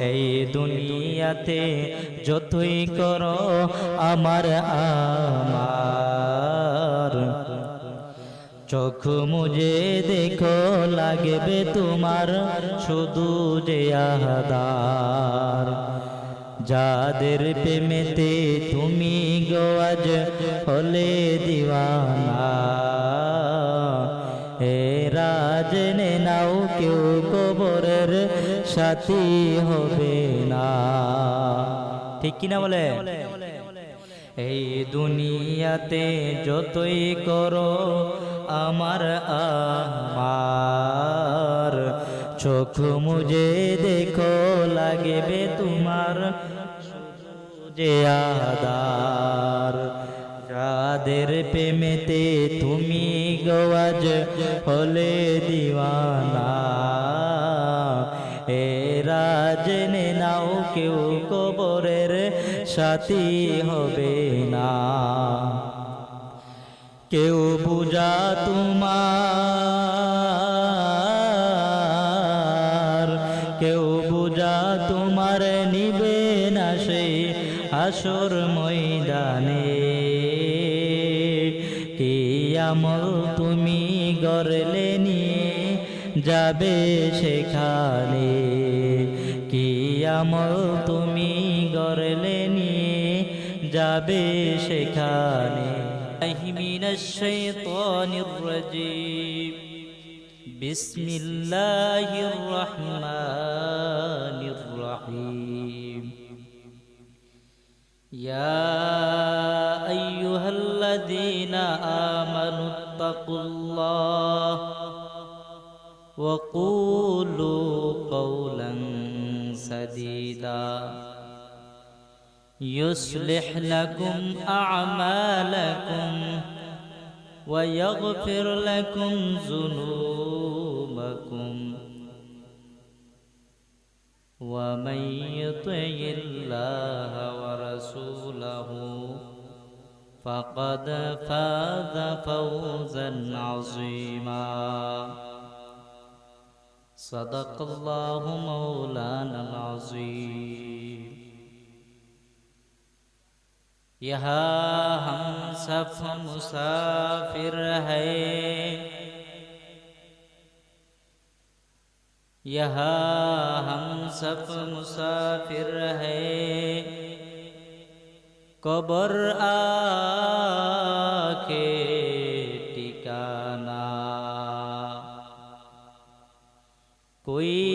এই দুনিয়াতে যতই করো আমার আমার। চোখ মুজে দেখো, লাগবে তোমার শুধু যে আহাদার যাদের প্রেমেতে তুমি গোয়াজ হলে দিওয়ানা। সাথী হবে না। ঠিক কিনা বলে? এই দুনিয়াতে যতই করো আমার আমার চোখ মুজে দেখো লাগবে তোমার যে আদার যাদের প্রেমেতে তুমি গোয়াজ হলে দিওয়ানা। সাথী হবে না। কেউ বুঝা তোমার, কেউ বুঝা তোমার নিবে না সেই আসর ময়দানে। কি আমল তুমি গড়লে নিয়ে যাবে সেখানে? কি আমল তুমি যাবে সেখানে من الشيطان الرجيم بسم الله الرحمن الرحيم يا أيها الذين آمنوا اتقوا الله وقولوا قولا سديدا يصلح لكم أعمالكم ويغفر لكم ذنوبكم. ومن يطع الله ورسوله فقد فاز فوزا عظيما. صدق الله مولانا العظيم. یہاں ہم سب مسافر ہیں۔ یہاں ہم سب مسافر ہیں۔ قبر آ کے ٹھکانہ کوئی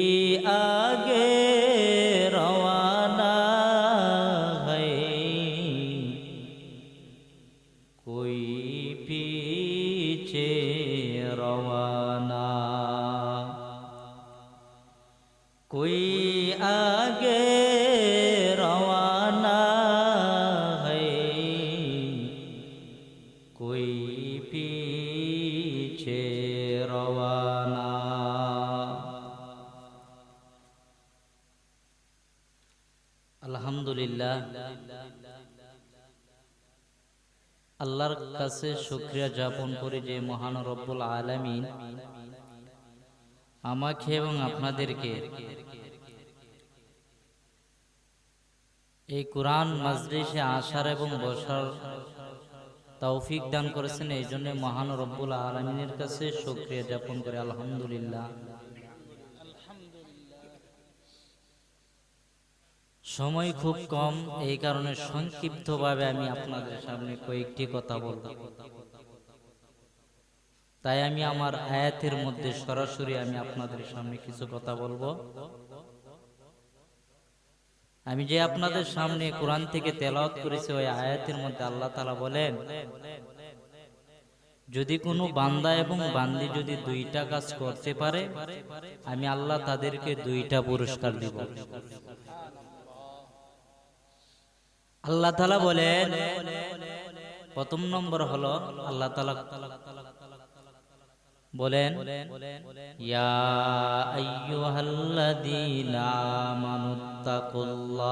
রওয়ানা। আলহামদুলিল্লাহ। আল্লাহর কাছে শুক্রিয়া যাপন করি যে মহান রব্বুল আলমিন আমাকে এবং আপনাদেরকে এই কোরআন মাজরিসে আসার এবং বসার তৌফিক দান করেছেন, এই জন্য মহান রব্বুল আলমিনের কাছে শুক্রিয়া যাপন করে, আলহামদুলিল্লাহ। সময় খুব কম, এই কারণে সংক্ষিপ্তভাবে আমি আপনাদের সামনে কয়েকটি কথা বলব। তাই আমি আমার আয়াতের মধ্যে সরাসরি আমি আপনাদের সামনে কিছু কথা বলব। আমি যে আপনাদের সামনে কোরআন থেকে তেলাওয়াত করেছি, ওই আয়াতের মধ্যে আল্লাহ তালা বলেন, যদি কোনো বান্দা এবং বান্দি যদি দুইটা কাজ করতে পারে, আমি আল্লাহ তাদেরকে দুইটা পুরস্কার দিব। আল্লাহ তালা বলেন, প্রথম নম্বর হলো আল্লাহ তালা বলেন ইয়া আইয়ুহাল্লাযীনা আমানুত্তাকুল্লাহ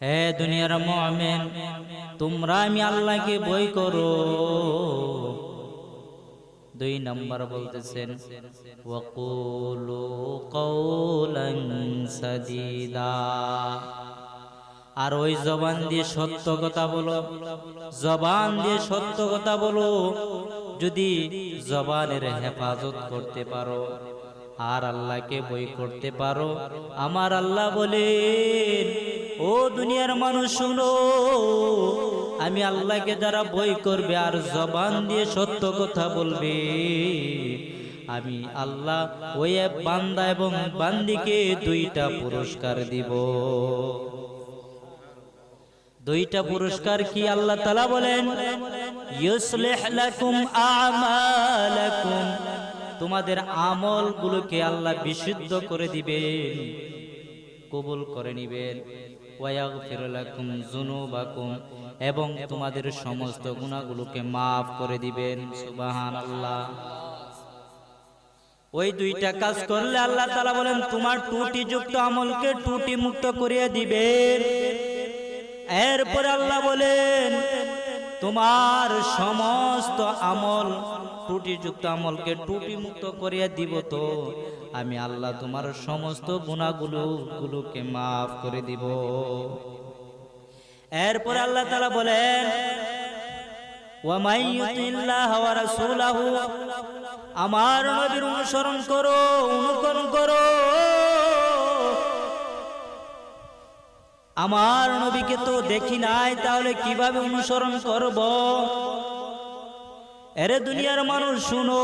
হে দুনিয়ার মুমিন তোমরা আমি আল্লাহকে ভয় করো। দুই নম্বর বলতেছেন ওয়াকুলু কওলান সাদিদা। আর ওই জবান দিয়ে সত্য কথা বলো। জবান দিয়ে সত্য কথা বলো। যদি জবানের হেফাজত করতে পারো, আর আল্লাহকে বই করতে পারো। আমার আল্লাহ বলেন, ও দুনিয়ার মানুষ, শুনো, আমি আল্লাহকে যারা বই করবে আর জবান দিয়ে সত্য কথা বলবে, আমি আল্লাহ ওই বান্দা এবং বান্দিকে দুইটা পুরস্কার দিব। দুইটা পুরস্কার কি আল্লাহ তালা বলেন? তোমাদের আমল গুলোকে আল্লাহ বিশুদ্ধ করে দিবেন, কবুল করে নিবেন। এবং তোমাদের সমস্ত গুণাগুলোকে মাফ করে দিবেন। সুবহানাল্লাহ। ওই দুইটা কাজ করলে আল্লাহ তালা বলেন, তোমার টুটি যুক্ত আমলকে টুটি মুক্ত করিয়ে দিবেন। এরপরে আল্লাহ বলেন, তোমার সমস্ত আমল, ত্রুটিযুক্ত আমলকে টুটি মুক্ত করিয়া দিব তো। আমি আল্লাহ তোমার সমস্ত গুণাগুলো, গুলোকে মাফ করে দিব। এরপরে আল্লাহ তালা বলেন আমার নবীর অনুসরণ করো, অনুকরণ করো। আমার নবীকে তো দেখি নাই, তাহলে কীভাবে অনুসরণ করব? এরে দুনিয়ার মানুষ, শুনো,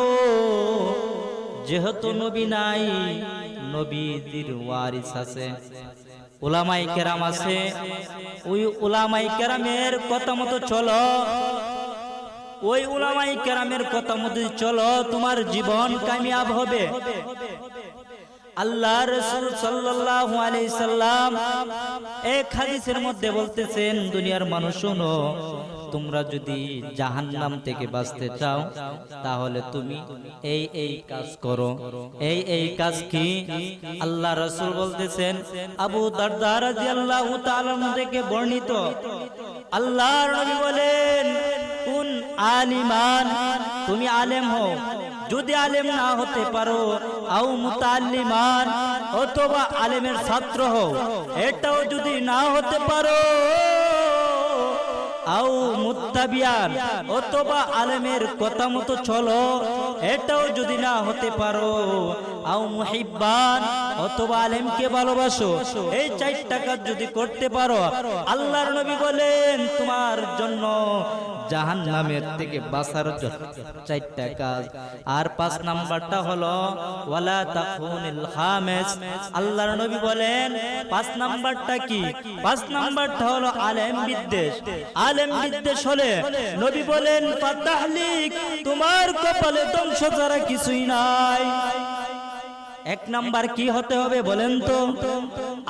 যেহেতু নবী নাই নবীদের ওয়ারিস আছে। ওলামাই কেরাম আছে। ওই ওলামাই কেরামের কথা মতো চলো। ওই উলামাই কেরামের কথা মতো চলো, তোমার জীবন কামিয়াব হবে। আল্লাহ রসুল সাল্লাল্লাহু আলাইসাল্লাম এক হাদিসের মধ্যে বলতেছেন দুনিয়ার মানুষ শোনো তোমরা যদি জাহান্নাম থেকে বাঁচতে চাও, তাহলে তুমি এই এই কাজ করো। এই এই কাজ কি? আল্লাহ রসুল বলতেছেন, আবু দারদা থেকে বর্ণিত। আল্লাহর নবী বলেন, কোন আলিমান, তুমি আলেম হও। যদি আলেম না হতে পারো, আও মুতাল্লিমান, অথবা আলেমের ছাত্র হও। এটাও যদি না হতে পারো আও মুত্তাবিয়ান, অথবা আলেমের কথা মতো চলো, এটাও যদি না হতে পারো। আও মুহিব্বান, অথবা আলেমকে ভালোবাসো, এই চারটা কাজ যদি করতে পারো, আল্লাহর নবী বলেন, তোমার জন্য জাহান নামের থেকে বাঁচার জন্য। চারটা কাজ। আর পাঁচ নাম্বারটা হলো, ওয়ালা তাকুনিল খামেস আল্লাহর নবী বলেন, পাঁচ নাম্বারটা কি? পাঁচ নাম্বারটা হলো আলেম বিদ্বেষ। আলেম বিদ্বেষ হলে নবী বলেন, ফাতাহলিক, তোমার কপালে ধ্বংস ছাড়া কিছুই নাই। এক নাম্বার কি হতে হবে বলেন তো?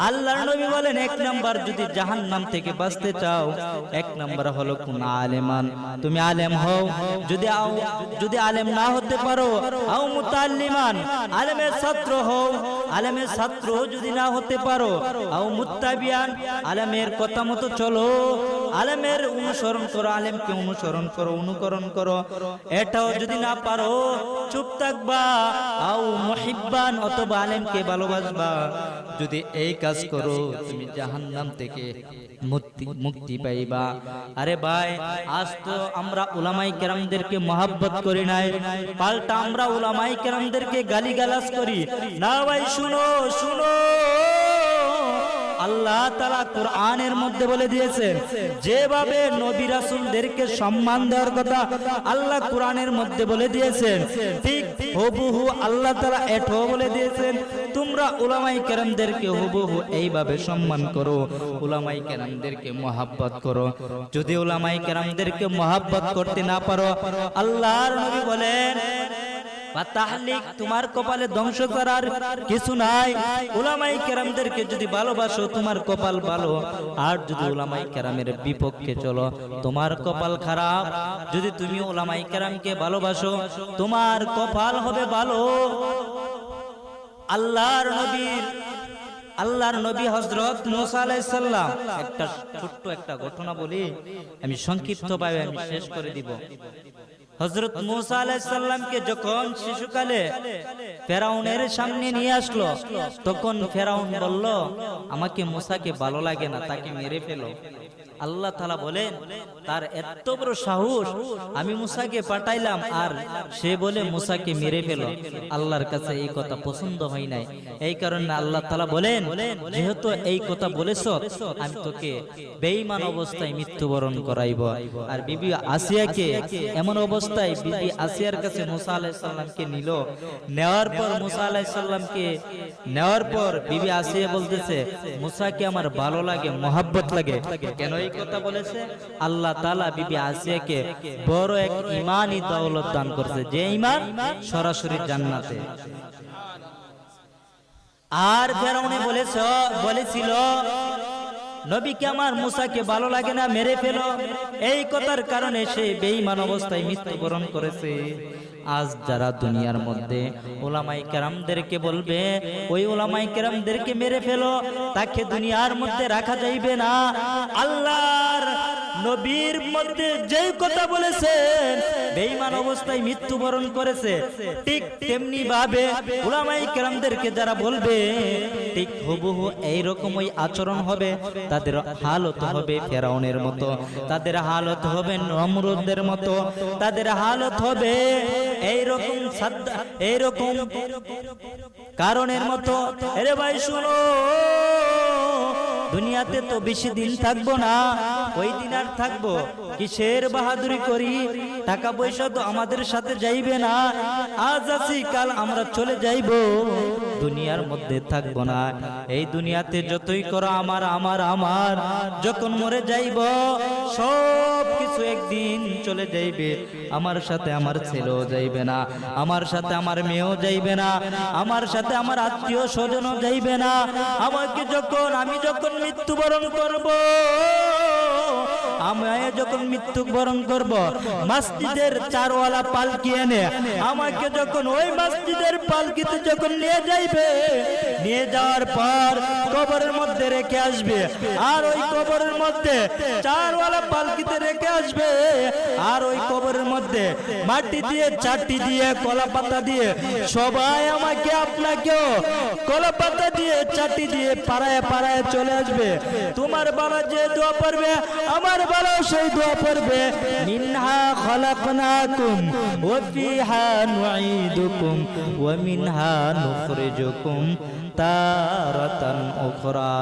আল্লাহর নবী বলেন, এক নাম্বার যদি জাহান্নাম থেকে বাঁচতে চাও, এক নাম্বার হলো কোন আলেমান। তুমি আলেম হও। যদি যদি আলেম না হতে পারো, আও মুতাল্লিমান। আলেমের ছাত্র হও। আলেমের ছাত্র যদি না হতে পারো, আও মুত্তাবিয়ান। আলেমের কথা মতো চলো। আলেমের অনুসরণ করো, আলেমকে অনুসরণ করো, অনুকরণ করো। এটাও যদি না পারো, চুপ থাকবা। আও মুহিব্বান অথবা আলেমকে ভালোবাসবা? যদি এই কাজ করো, তুমি জাহান্নাম থেকে মুক্তি মুক্তি পাইবা। আরে ভাই, আজ তো আমরা উলামাই কেরামদেরকে মহাব্বত করি নাই। পাল্টা আমরা উলামাই কেরামদেরকে গালিগালাজ করি। না ভাই, শুনো শুনো। আল্লাহ তালা কোরআনের মধ্যে বলে দিয়েছেন যেভাবে নবী রাসূলদেরকে সম্মান দেওয়ার কথা আল্লাহ কোরআনের মধ্যে বলে দিয়েছেন ঠিক হুবহু আল্লাহ তালা এটাও বলে দিয়েছেন, তোমরা উলামাই কেরামদেরকে হুবহু এইভাবে সম্মান করো উলামাই কেরামদেরকে মহাব্বত করো। যদি উলামাই কেরামদেরকে মহাব্বত করতে না পারো, আল্লাহর নবী বলেন বা তোমার কপালে ধ্বংস করার কিছু নাই। উলামাই কেরামদেরকে যদি ভালোবাসো, তোমার কপাল ভালো। আর যদি উলামাই কেরামের বিপক্ষে চলো, তোমার কপাল খারাপ। যদি তুমি উলামাই কেরামকে ভালোবাসো, তোমার কপাল হবে ভালো। আল্লাহর নবীর আল্লাহর নবী হজরত মুসা আলাইহিস একটা ছোট্ট একটা ঘটনা বলি, আমি সংক্ষিপ্ত ভাবে আমি শেষ করে দিব। হজরত মুসা আলাইসাল্লামকে যখন শিশুকালে ফেরাউনের সামনে নিয়ে আসলো, তখন ফেরাউন বলল, আমাকে মুসাকে ভালো লাগে না, তাকে মেরে ফেলো। আল্লাহ তালা বলেন তার এত বড় সাহস আমি মুসাকে পাঠাইলাম আর সে বলে মুসাকে মেরে ফেলো। আল্লাহর কাছে এই কথা পছন্দ হয় নাই। এই কারণে আল্লাহ তালা বলেন যেহেতু এই কথা বলেছ আমি তোকে বেঈমান অবস্থায় মৃত্যুবরণ করাইব। আর বিবি আসিয়াকে এমন অবস্থায় বিবি আসিয়ার কাছে মুসা আলাইসাল্লামকে নিল। নেওয়ার পর মুসা আলাইসাল্লামকে নেওয়ার পর বিবি আসিয়া বলতেছে মুসাকে আমার ভালো লাগে মোহাব্বত লাগে। কেন এই কথা বলেছে, আল্লাহ তালা বিবি আসিয়াকে বড় এক ইমানই দৌলত দান করছে। যে ইমান সরাসরি জান্নাতে। আর বলেছ, বলেছিল, নবীকে আমার মুসাকে ভালো লাগে না, মেরে ফেলো। এই কথার কারণে সে বেঈমান অবস্থায় মৃত্যুবরণ করেছে। আজ যারা দুনিয়ার মধ্যে ওলামাই কেরামদেরকে বলবে, ওই ওলামাই কেরামদেরকে মেরে ফেলো, তাকে দুনিয়ার মধ্যে রাখা যাইবে না। আল্লাহর নবীর মধ্যে যেই কথা বলেছেন, বেঈমান অবস্থায় মৃত্যুবরণ করেছে। ঠিক তেমনি ভাবে উলামাই কেরামদেরকে যারা বলবে, ঠিক হুবহু এইরকমই আচরণ হবে। তাদের হালত হবে ফেরাউনের মতো, তাদের হালত হবে নমরুদের মতো, তাদের হালত হবে এইরকম এইরকম কারণের মতো। এরে ভাই, শুনো। দুনিয়াতে তো বেশি দিন থাকব না, ওই দিন আর থাকব। কিসের বাহাদুরি করি? টাকা পয়সা তো আমাদের সাথে যাইবে না। আজ আছি, কাল আমরা চলে যাইব। দুনিয়ার মধ্যে থাকব না। এই দুনিয়াতে যতই করো আমার আমার আমার। যখন মরে যাইব সব কিছু একদিন চলে যাইবে। আমার সাথে আমার ছেলেও যাইবে না। আমার সাথে আমার মেয়েও যাইবে না। আমার সাথে আমার আত্মীয় স্বজনও যাইবে না। আমাকে যখন, আমি যখন মৃত্যুবরণ করব। আমি যখন মৃত্যুবরণ করব, মসজিদের চারওয়ালা পালকি এনে আমাকে যখন ওই মসজিদের পালকিতে যখন নিয়ে যাইবে, নিয়ে যাওয়ার পর কবরের মধ্যে রেখে আসবে। আর ওই কবরের মধ্যে চারওয়ালা পালকিতে রেখে আসবে। আর ওই কবরের মধ্যে মাটি দিয়ে চারটি দিয়ে কলা পাতা দিয়ে সবাই আমাকে আপনাকেও কলা পাতা দিয়ে চারটি দিয়ে পাড়ায় পাড়ায় চলে আসবে। তোমার বাবা যে দোয়া পড়বে, আমার বাবাও সেই দোয়া পড়বে, মিনহা ওয়া ফিহা নুঈদুকুম, ওয়া মিনহা নুখরিজুকুম তারাতান উখরা।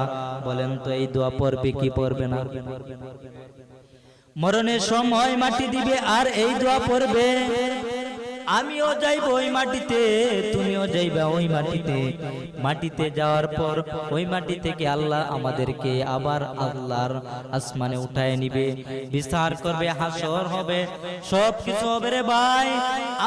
বলেন তো, এই দোয়া পড়বে কি পড়বে না? মরণের সময় মাটি দিবে আর এই দোয়া পড়বে। আমিও যাইব ওই মাটিতে, তুমিও যাইবা ওই মাটিতে। মাটিতে যাওয়ার পর ওই মাটি থেকে আল্লাহ আমাদেরকে আবার আল্লাহর আসমানে উঠায় নিবে। বিস্তার করবে, হাসর হবে। সব কিছু হবে রে ভাই।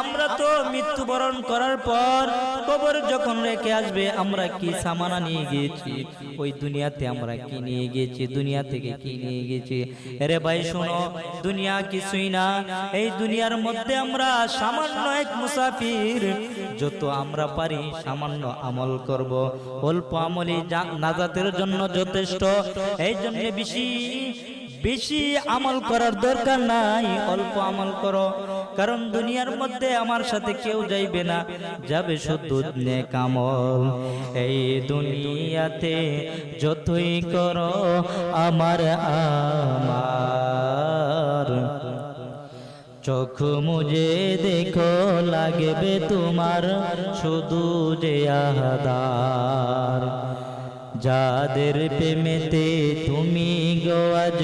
আমরা তো মৃত্যুবরণ করার পর কবর যখন রেখে আসবে, আমরা কি সামানা নিয়ে গিয়েছি? ওই দুনিয়াতে আমরা কি নিয়ে গিয়েছি? দুনিয়া থেকে কি নিয়ে গেছি রে ভাই, শোনো, দুনিয়া কিছুই না। এই দুনিয়ার মধ্যে আমরা সামান্য এক মুসাফির। যত আমরা পারি সামান্য আমল করব। অল্প আমলই নাজাতের জন্য যথেষ্ট। এই জন্য বেশি বেশি আমল করার দরকার নাই। অল্প আমল করো। কারণ দুনিয়ার মধ্যে আমার সাথে কেউ যাইবে না। যাবে শুধু নেক আমল। এই দুনিয়াতে যতই করো, আমার আমার চোখ মুজে দেখো, লাগবে তোমার শুধু যে আহাদার যাদের প্রেমেতে তুমি গোয়াজ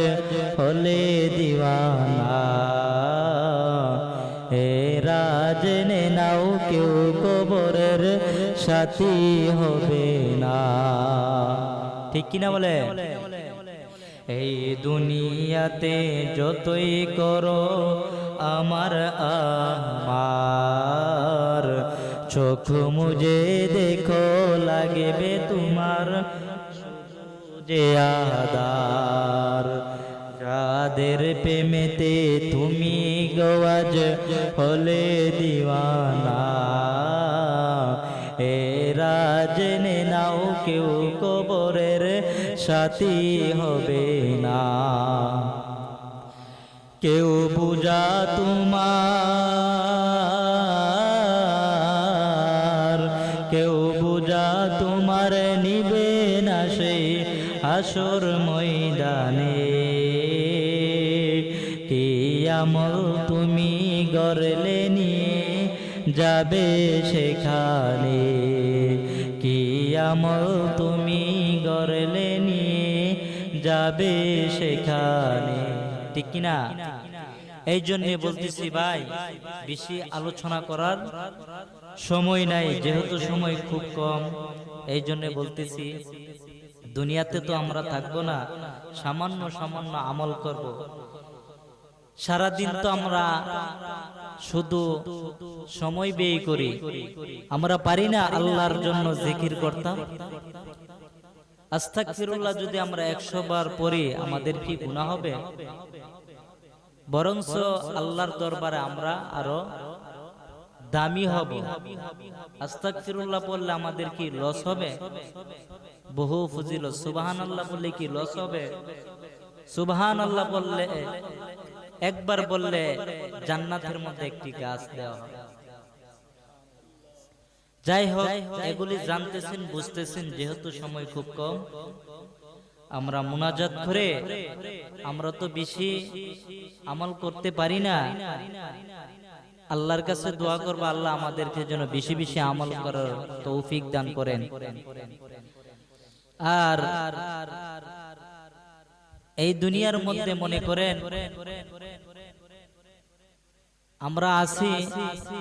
হলে দিওয়ানা, এ রাজনে নাও, কেউ কবরের সাথী হবে না। ঠিক কিনা বলে? এই দুনিয়াতে যতই করো, আমার আমার চোখ মুজে দেখো, লাগবে তোমার যে আদার। যাদের প্রেমেতে তুমি গোয়াজ হলে দিওয়ানা এ রাজনে নাও কেউ কবরের সাথী হবে না। কেউ বুঝা তোমার, কেউ বুঝা তোমার নিবে না সে আসর ময়দানে। কি আমল তুমি গড়লে নিয়ে যাবে সেখানে? কি আমল তুমি যাবে সেখানে। ঠিক কিনা? এই জন্য বলতেছি ভাই বেশি আলোচনা করার সময় নাই যেহেতু সময় খুব কম। এই জন্য বলতেছি দুনিয়াতে তো আমরা থাকব না সামান্য সামান্য আমল করব। সারাদিন তো আমরা শুধু সময় ব্যয় করি। আমরা পারি না আল্লাহর জন্য জিকির করতাম। আস্তাক ফিরুল্লাহ যদি আমরা একশো বার পড়ি, আমাদের কি গুণা হবে? বরঞ্চ আল্লাহর দরবারে আমরা আরও দামি হব। আস্তাক ফিরুল্লাহ পড়লে আমাদের কি লস হবে? বহু ফজিল সুবাহান আল্লাহ বললে কি লস হবে? সুবাহান আল্লাহ বললে একবার বললে জান্নাতের মধ্যে একটি গাছ দেওয়া হবে। যাই হোক এগুলি জানতেছেন বুঝতেছেন যেহেতু সময় খুব কম। আমরা মুনাজাত করে আমরা তো বেশি আমল করতে পারি না। আল্লাহর কাছে দোয়া করব আল্লাহ আমাদেরকে যেন বেশি বেশি আমল করার তৌফিক দান করেন। আর এই দুনিয়ার মধ্যে মনে করেন আমরা আসি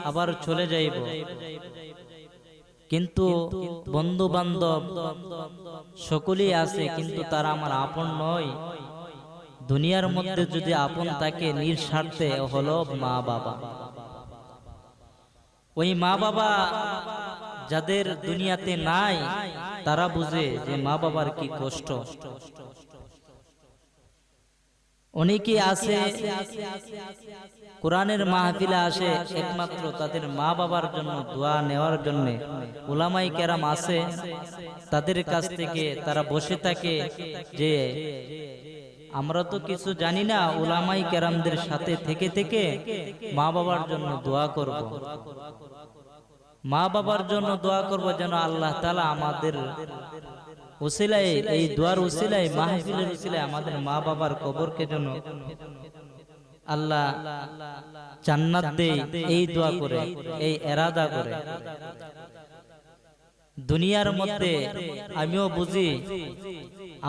আবার চলে যাইব। কিন্তু বন্ধু বান্ধব সকলেই আছে কিন্তু তারা আমার আপন নয়। দুনিয়ার মধ্যে যদি আপন তাকে নিঃস্বার্থে হলো মা বাবা। ওই মা বাবা যাদের দুনিয়াতে নাই তারা বুঝে যে মা বাবার কি কষ্ট। অনেকে আছে কোরআনের মাহফিলে আসে একমাত্র তাদের মা বাবার জন্য দোয়া নেওয়ার জন্য। উলামাই কেরাম আছে তাদের কাছ থেকে তারা বসে থাকে যে আমরা তো কিছু জানি না উলামাই কেরামদের সাথে থেকে থেকে মা বাবার জন্য দোয়া করব। মা বাবার জন্য দোয়া করব যেন আল্লাহ তালা আমাদের উসিলাই এই দোয়ার উসিলাই মাহফিলের উসিলাই আমাদের মা বাবার কবরকে যেন আল্লাহ জান্নাত দেই এই দোয়া করে এই এরাদা করে। দুনিয়ার মধ্যে আমিও বুঝি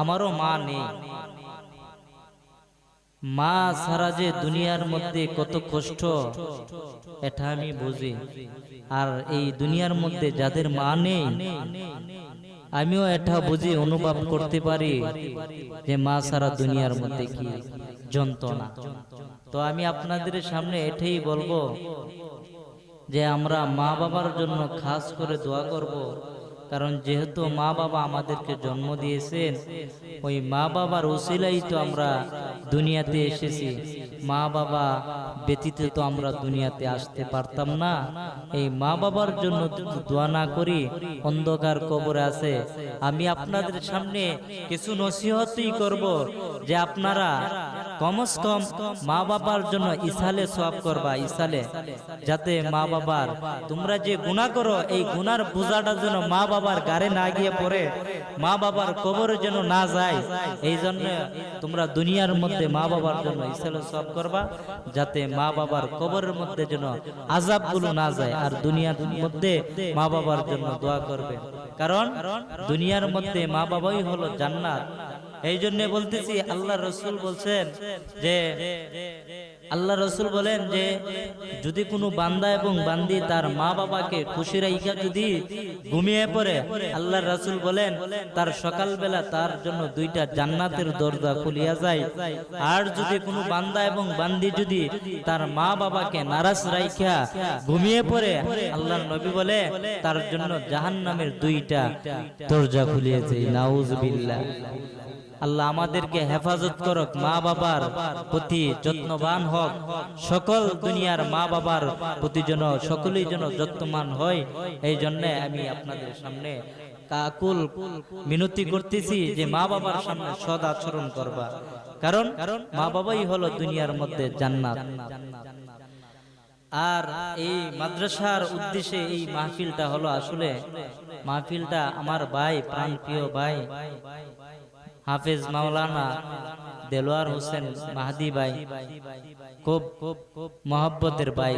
আমারও মা নেই। মা সারা যে দুনিয়ার মধ্যে কত কষ্ট এটা আমি বুঝি। আর এই দুনিয়ার মধ্যে যাদের মা নেই আমিও এটা বুঝি অনুভব করতে পারি যে মা সারা দুনিয়ার মধ্যে কি যন্ত্রণা। তো আমি আপনাদের সামনে এটাই বলব যে আমরা মা বাবার জন্য খাস করে দোয়া করব। কারণ যেহেতু মা বাবা আমাদেরকে জন্ম দিয়েছেন, ওই মা বাবার ওসিলাই তো আমরা দুনিয়াতে এসেছি। মা বাবা ব্যতীত তো আমরা দুনিয়াতে আসতে পারতাম না। এই মা বাবার জন্য দোয়া না করি, অন্ধকার কবরে আছে। আমি আপনাদের সামনে কিছু নসিহতই করব যে আপনারা কমস কম মা বাবার জন্য ইসালে সব করবা, ইসালে। যাতে মা বাবার তোমরা যে গুণা করো, এই গুনার বোঝাটা যেন মা বাবার গাড়ে না গিয়ে পড়ে মা বাবার কবরে যেন না যায়, এই জন্য তোমরা দুনিয়ার মধ্যে মা বাবার জন্য ইসলে সব করবা, যাতে মা বাবার কবরের মধ্যে যেন আজাবগুলো না যায় আর দুনিয়ার মধ্যে মা বাবার জন্য দোয়া করবে। কারণ দুনিয়ার মধ্যে মা বাবাই হলো জান্নাত এই জন্য বলতেছি, আল্লাহ রসুল বলছেন যে, আল্লাহ রসুল বলেন যে, যদি কোনো বান্দা এবং বান্দি তার মা বাবাকে খুশি রাইখা যদি ঘুমিয়ে পড়ে, আল্লাহ রসুল বলেন, তার সকালবেলা তার জন্য দুইটা জান্নাতের দরজা খুলিয়া যায়। আর যদি কোনো বান্দা এবং বান্দি যদি তার মা বাবাকে নারাজ রাইখা ঘুমিয়ে পড়ে আল্লাহ নবী বলে, তার জন্য জাহান্নামের দুইটা দরজা খুলিয়েছে নাউজবিল্লাহ। আল্লাহ আমাদেরকে হেফাজত করক মা বাবার প্রতি যত্নবান হোক। সকল দুনিয়ার মা বাবার প্রতি যেন সকলেই যেন যত্নমান হয়, এই জন্য আমি আপনাদের সামনে কাকুল মিনতি করতেছি যে মা বাবার সামনে সদ আচরণ করবা। কারণ মা বাবাই হলো দুনিয়ার মধ্যে জান্নাত। আর এই মাদ্রাসার উদ্দেশ্যে এই মাহফিলটা হলো আসলে মাহফিলটা আমার ভাই প্রাণ প্রিয় ভাই হাফেজ মাওলানা দেলোয়ার হোসেন মাহাদি ভাই, খুব খুব মহব্বতের ভাই।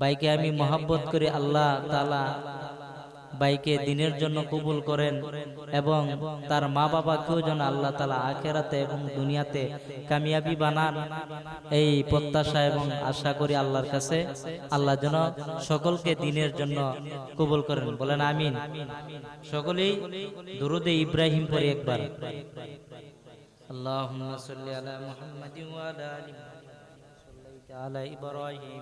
ভাইকে আমি মহব্বত করি আল্লাহ তালা ভাইকে দিনের জন্য কবুল করেন এবং তার মা বাবাকেও যেন আল্লাহ তালা আখেরাতে এবং দুনিয়াতে কামিয়াবি বানান এই প্রত্যাশা এবং আশা করি আল্লাহর কাছে আল্লাহ যেন সকলকে দিনের জন্য কবুল করেন বলেন আমিন সকলেই দুরুদে ইব্রাহিম পরে একবার اللهم صل على محمد وعلى ال محمد صليت على ابراهيم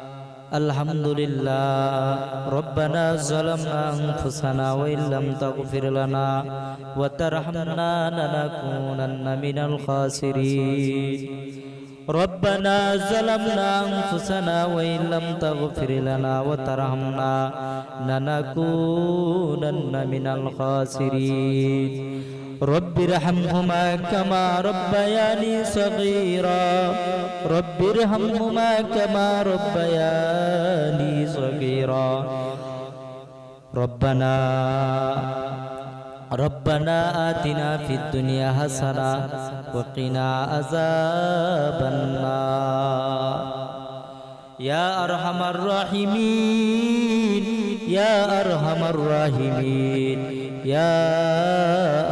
الحمد لله ربنا ظلمنا أنفسنا وإن لم تغفر لنا وترحمنا لنكونن من الخاسرين. ربنا ظلمنا أنفسنا وإن لم تغفر لنا وترحمنا لنكونن من الخاسرين. رب ارحمهما كما ربياني صغيرا. رب ارحمهما كما ربياني صغيرا. ربنا ربنا آتنا في الدنيا حسنة وقنا عذاب النار. يا أرحم الراحمين. يا أرحم الراحمين يا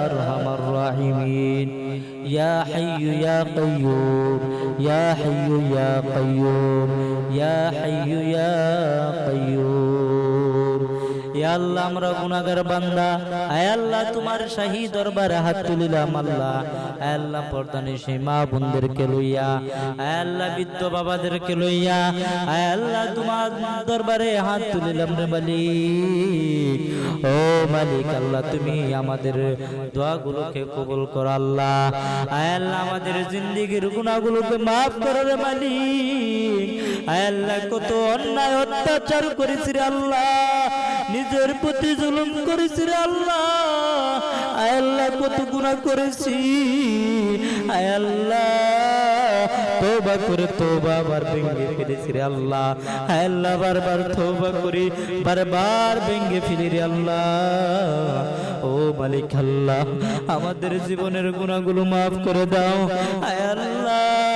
أرحم الراحمين يا حي يا قيوم يا حي يا قيوم يا حي يا قيوم. আল্লাহ, আমরা বান্দা। আয় আল্লাহ, তোমার শাহী দরবারে হাত তুলিলাম আল্লাহ। আয় আল্লাহ, পর্দানি বোনদেরকে লইয়া। আয় আল্লাহ, বৃদ্ধ বাবাদেরকে লইয়া। আয় আল্লাহ, তোমার দরবারে হাত তুলিলাম রে মালিক। ও মালিক আল্লাহ, তুমি আমাদের দোয়াগুলোকে কবুল কর আল্লাহ। আয় আল্লাহ, আমাদের জিন্দিগির গুনাহগুলোকে মাফ করো রে মালিক। আয় আল্লাহ, কত অন্যায় অত্যাচার করেছি রে আল্লাহ। নিজের প্রতি জুলুম করেছি রে আল্লাহ। আয় আল্লাহ, কত গুনাহ করেছি। আয় আল্লাহ তোবা করে তোবা আবার ভেঙে ফেলেছি রে আল্লাহ। আয় আল্লাহ, বারবার তোবা করি, বারবার ভেঙে ফেলি রে আল্লাহ। ও মালিক আল্লাহ, আমাদের জীবনের গুণাগুলো মাফ করে দাও। আয় আল্লাহ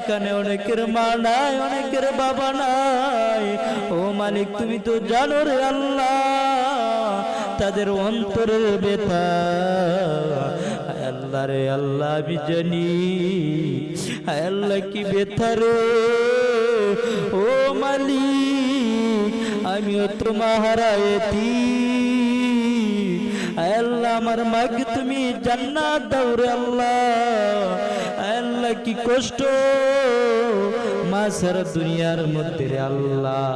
এখানে অনেকের মা নাই, অনেকের বাবা নাই। ও মালিক, তুমি তো জানো রে আল্লাহ, তাদের অন্তরের বেতা আল্লাহ রে, আল্লাহ আমি জানি। আল্লাহ কি বেথা রে। ও মালিক, আমিও তো মাহারায়তি। আল্লাহ, আমার মাকে তুমি জান্নাত দাও আল্লাহ। আল্লাহ কি কষ্ট? মা দুনিয়ার মধ্যে রে আল্লাহ।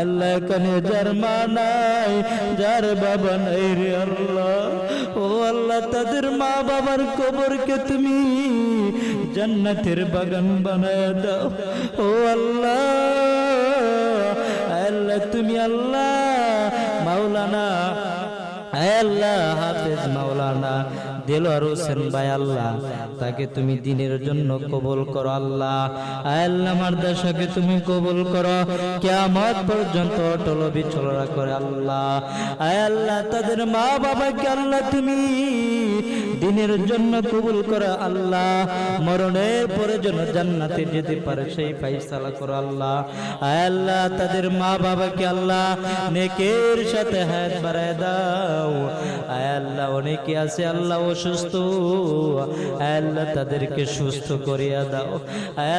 আল্লাহ এখানে যার মা নাই, যার বাবা নাই রে আল্লাহ। ও আল্লাহ, তাদের মা বাবার কবরকে তুমি জান্নাতের বাগান বানায় দাও। ও আল্লাহ আল্লাহ তুমি আল্লাহ মাওলানা হাফেজ মাওলানা, দেলোয়ার হোসেন ভাই আল্লাহ, তাকে তুমি দিনের জন্য কবুল করো আল্লাহ। আল্লাহ মাদ্রাসাকে তুমি কবুল করো। কিয়ামত পর্যন্ত অটল বিচল করে আল্লাহ। আয় আল্লাহ, তাদের মা বাবাকে আল্লাহ তুমি দিনের জন্য কবুল করো আল্লাহ, মরণের পরে যেন জান্নাতে যেতে পারে সেই ফাইসালা করো আল্লাহ। আল্লাহ, তাদের মা বাবাকে আল্লাহ নেকের সাথে হাত বাড়ায় দাও। আল্লাহ, অনেকে আছে আল্লাহ অসুস্থ। আল্লাহ, তাদেরকে সুস্থ করিয়া দাও।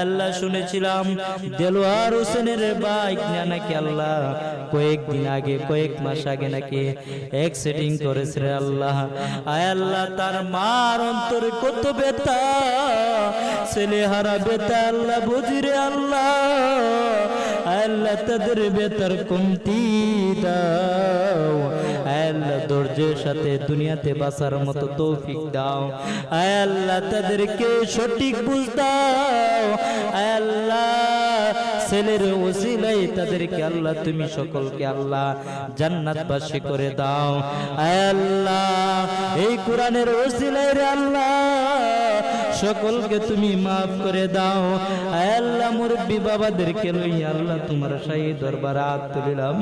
আল্লাহ, শুনেছিলাম দেলোয়ার হোসেনের বাইক নাকি আল্লাহ, কয়েকদিন আগে, কয়েক মাস আগে নাকি অ্যাক্সিডেন্ট করেছে আল্লাহ। আয় আল্লাহ, তার মার অন্তরে কত বেতা ছেলে হারা বেতা আল্লাহ বুঝি রে আল্লাহ আল্লাহ তাদের বেতার কমতি দাও, আল্লাহ ধৈর্যের সাথে দুনিয়াতে বাঁচার মতো তৌফিক দাও, আল্লাহ তাদেরকে সঠিক বুঝ দাও, আল্লাহ ছেলের ওসিলাই তাদেরকে আল্লাহ, তুমি সকলকে আল্লাহ জান্নাতবাসী করে দাও। আল্লাহ, এই কোরআনের ওসিলাই রে আল্লাহ, সকলকে তুমি মাফ করে দাও। আল্লাহ, মুরব্বী বাবাদেরকে লই আল্লাহ, তোমার শাহী দরবার হাত তুলিলাম।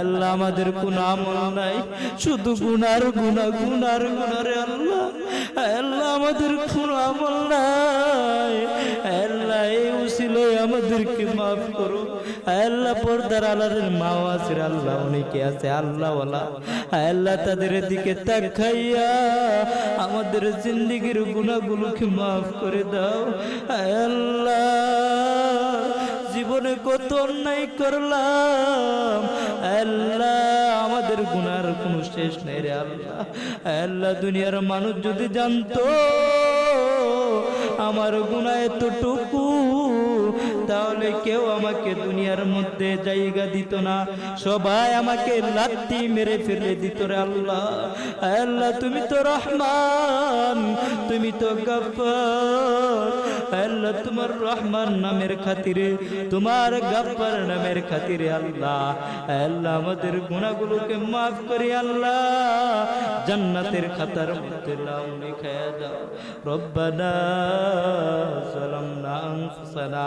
আল্লাহ, আমাদের কোন আমল নাই, শুধু গুনার গুনা গুনার গুনারে আল্লাহ। আল্লাহ, আমাদের কোন আমল নাই। আল্লাহ আমাদেরকে মাফ করো? আল্লাহ, পর্দার আলারের মাও আছে আল্লাহ অনেকে আছে? আল্লাহ আল্লাহ, তাদের দিকে তাকাইয়া আমাদের জিন্দিগির গুণাগুলোকে মাফ করে দাও। আল্লাহ, জীবনে কত অন্যায় করলাম। আল্লাহ, আমাদের গুনার কোনো শেষ নেই রে আল্লাহ। আল্লাহ, দুনিয়ার মানুষ যদি জানতো, আমার গুণা এতটুকু তাহলে কেউ আমাকে দুনিয়ার মধ্যে জায়গা দিত না। সবাই আমাকে লাত্তি মেরে ফেলে দিত রে আল্লাহ। আল্লাহ, তুমি তো রহমান, তুমি তো গফার আল্লাহ, তোমার রহমান নামের খাতিরে, তোমার গফার নামের খাতিরে আল্লাহ। আল্লাহ, আমাদের গুণাগুলোকে মাফ করে আল্লাহ। জান্নাতের খাতার মধ্যে লাউ লিখে দাও। রব্বানা সালামনা আনফুসানা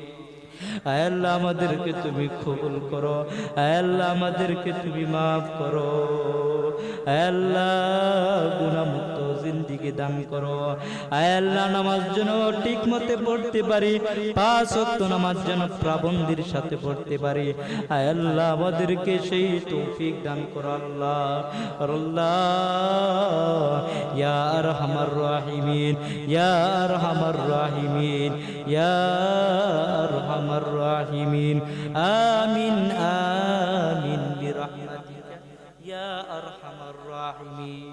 আল্লাহ আমাদেরকে তুমি কবুল করো। আল্লাহ আমাদেরকে তুমি মাফ করো। গুণামুক্ত দান করো। নামাজ যেন ঠিক মতে পড়তে পারি। পাঁচ নামাজ যেন সাথে পড়তে পারি। আমাদেরকে সেই তৌফিক দান করো আল্লাহ। ইয়া রাহিমিন রাহিমিন রাহিমিন আমিন আমিন বিরহমাতিকা ইয়া আরহামার রাহিমিন